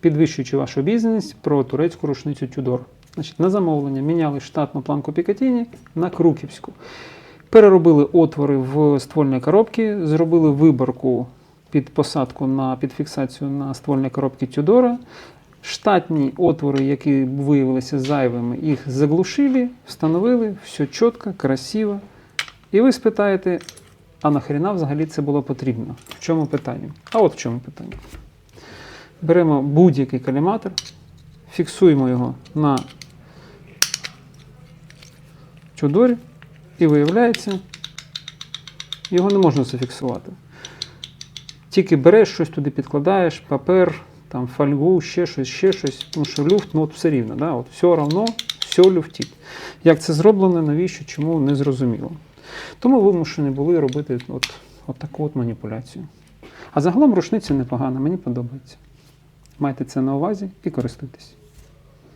підвищуючи вашу бізнес про турецьку рушницю Тюдор. Значить, на замовлення міняли штатну планку Пікатіні на Круківську. Переробили отвори в ствольні коробки, зробили виборку під посадку на під фіксацію на ствольні коробки Тюдора. Штатні отвори, які виявилися зайвими, їх заглушили, встановили, все чітко, красиво. І ви спитаєте, а нахрена взагалі це було потрібно? В чому питання? А от в чому питання. Беремо будь-який каліматор, фіксуємо його на чудорі, і виявляється, його не можна зафіксувати. Тільки береш щось туди підкладаєш, папер, там, фольгу, ще щось, ще щось, тому що люфт, ну от все рівно, да? от все одно, все люфтить. Як це зроблено, навіщо, чому, не зрозуміло. Тому вимушені були робити от, от таку от маніпуляцію. А загалом рушниця непогана, мені подобається. Майте це на увазі і користуйтесь.